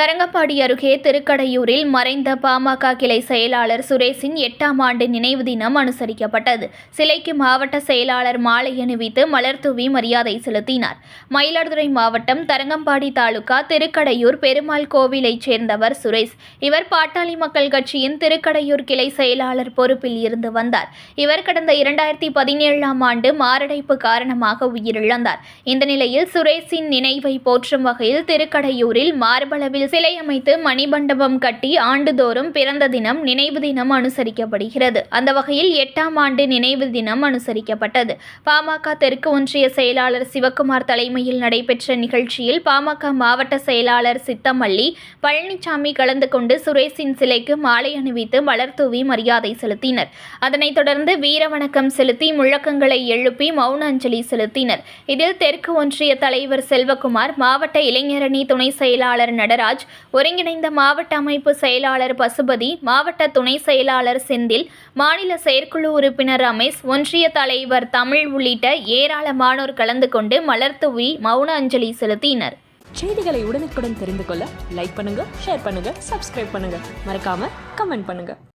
தரங்கம்பாடி அருகே திருக்கடையூரில் மறைந்த பாமக கிளை செயலாளர் சுரேஷின் எட்டாம் ஆண்டு நினைவு தினம் அனுசரிக்கப்பட்டது. சிலைக்கு மாவட்ட செயலாளர் மாலை அணிவித்து மலர் தூவி மரியாதை செலுத்தினார். மயிலாடுதுறை மாவட்டம் தரங்கம்பாடி தாலுகா திருக்கடையூர் பெருமாள் கோவிலைச் சேர்ந்தவர் சுரேஷ். இவர் பாட்டாளி மக்கள் கட்சியின் திருக்கடையூர் கிளை செயலாளர் பொறுப்பில் இருந்து வந்தார். இவர் கடந்த இரண்டாயிரத்தி பதினேழாம் ஆண்டு மாரடைப்பு காரணமாக உயிரிழந்தார். இந்த நிலையில் சுரேஷின் நினைவை போற்றும் வகையில் திருக்கடையூரில் மார்பளவில் சிலை அமைத்து மணிமண்டபம் கட்டி ஆண்டுதோறும் பிறந்த தினம் நினைவு தினம் அனுசரிக்கப்படுகிறது. அந்த வகையில் எட்டாம் ஆண்டு நினைவு தினம் அனுசரிக்கப்பட்டது. பாமக தெற்கு ஒன்றிய செயலாளர் சிவக்குமார் தலைமையில் நடைபெற்ற நிகழ்ச்சியில் பாமக மாவட்ட செயலாளர் சித்தமல்லி பழனிசாமி கலந்து கொண்டு சுரேஷின் சிலைக்கு மாலை அணிவித்து மலர் தூவி மரியாதை செலுத்தினர். அதனைத் தொடர்ந்து வீரவணக்கம் செலுத்தி முழக்கங்களை எழுப்பி மௌன அஞ்சலி செலுத்தினர். இதில் தெற்கு ஒன்றிய தலைவர் செல்வகுமார் மாவட்ட இளைஞரணி துணை செயலாளர் நடராஜ் ஒருங்கிணைந்த மாவட்ட அமைப்பு செயலாளர் பசுபதி மாவட்ட துணை செயலாளர் செந்தில் மாநில செயற்குழு உறுப்பினர் ரமேஷ் ஒன்றிய தலைவர் தமிழ் உள்ளிட்ட ஏராளமானோர் கலந்து கொண்டு மலர் தூவி மௌன அஞ்சலி செலுத்தினர். செய்திகளை உடனுக்குடன் தெரிந்து கொள்ள லைக் பண்ணுங்க ஷேர் பண்ணுங்க சப்ஸ்கிரைப் பண்ணுங்க. மறக்காம கமெண்ட் பண்ணுங்க.